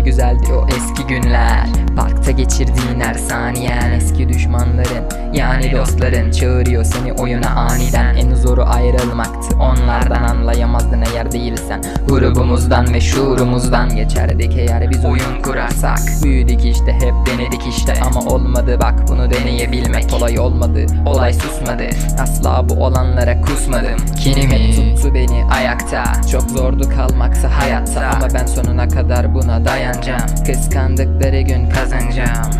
güzeldi o eski günler. Parkta geçirdiğin her saniyen Eski düşmanların yani dostların Çağırıyor seni oyuna aniden. En zoru ayrılmaktı onlardan Anlayamazdın eğer değilsen. Grubumuzdan ve şuurumuzdan Geçerdik eğer biz oyun kurarsak. Büyüdük işte hep denedik işte Ama olmadı bak bunu deneyebilmek. Kolay olmadı olay susmadı Asla bu olanlara kusmadım. Kinimi tuttu beni ayakta Çok zordu kalmaksa hayatta. Ama ben sonuna kadar buna dayanacağım. Kıskandıkları gün kazanacağım.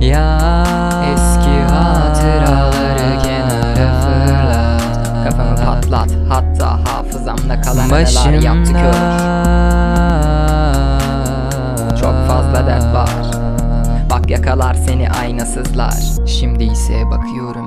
Ya. Eski hatıraları kenara fırlat Kafamı patlat hatta hafızamda kalan neler yaptık Çok fazla dert var. Bak yakalar seni aynasızlar. Şimdi ise bakıyorum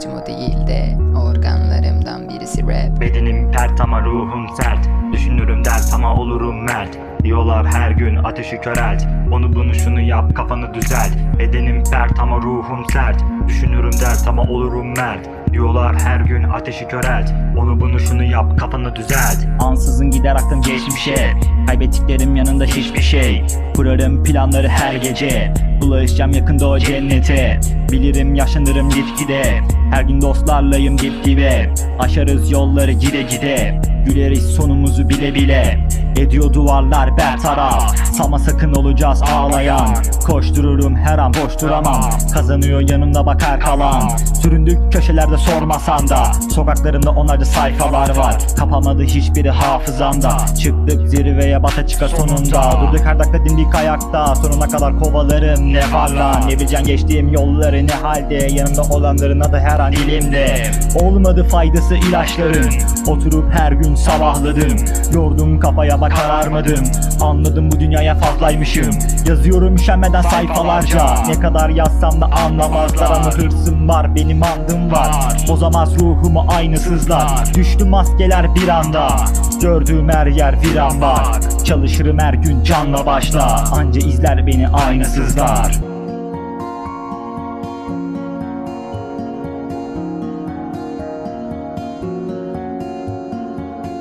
Amacım o değil de Organlarımdan birisi rap. Bedenim pert ama ruhum sert. Düşünürüm dert ama olurum mert. Diyorlar her gün ateşi körelt. Onu bunu şunu yap kafanı düzelt. Bedenim pert ama ruhum sert. Düşünürüm dert ama olurum mert. Diyorlar her gün ateşi körelt. Onu bunu şunu yap kafanı düzelt. Ansızın gider aklım geçmişe. Kaybettiklerim yanında hiçbir şey. Kurarım planları her gece Bulaşacağım yakında o cennete. Bilirim yaşanırım gitgide. Her gün dostlarlayım dip dibe Aşarız yolları gide gide. Güleriz sonumuzu bile bile. Ediyor duvarlar bertaraf. Sama sakın olacağız ağlayan. Koştururum her an boş duramam Kazanıyor yanımda bakar kalan. Süründük köşelerde sormasan da. Sokaklarında onlarca sayfalar var. Kapamadı hiçbiri hafızamda. Çıktık zirveye bata çıka sonunda. Durduk her dakika dimdik ayakta. Sonuna kadar kovalarım ne var lan Ne bileceksin geçtiğim yolları ne halde? Yanımda olanların adı her an dilimde Olmadı faydası ilaçların. Oturup her gün sabahladım. Yordum kafaya bak kararmadım. Anladım bu dünyaya fazlaymışım Yazıyorum üşenmeden sayfalarca. Ne kadar yazsam da anlamazlar. Ama hırsım var benim andım var. Bozamaz ruhumu aynısızlar. Düştü maskeler bir anda. Gördüğüm her yer viran bak Çalışırım her gün canla başla. Anca izler beni aynasızlar.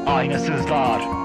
Aynasızlar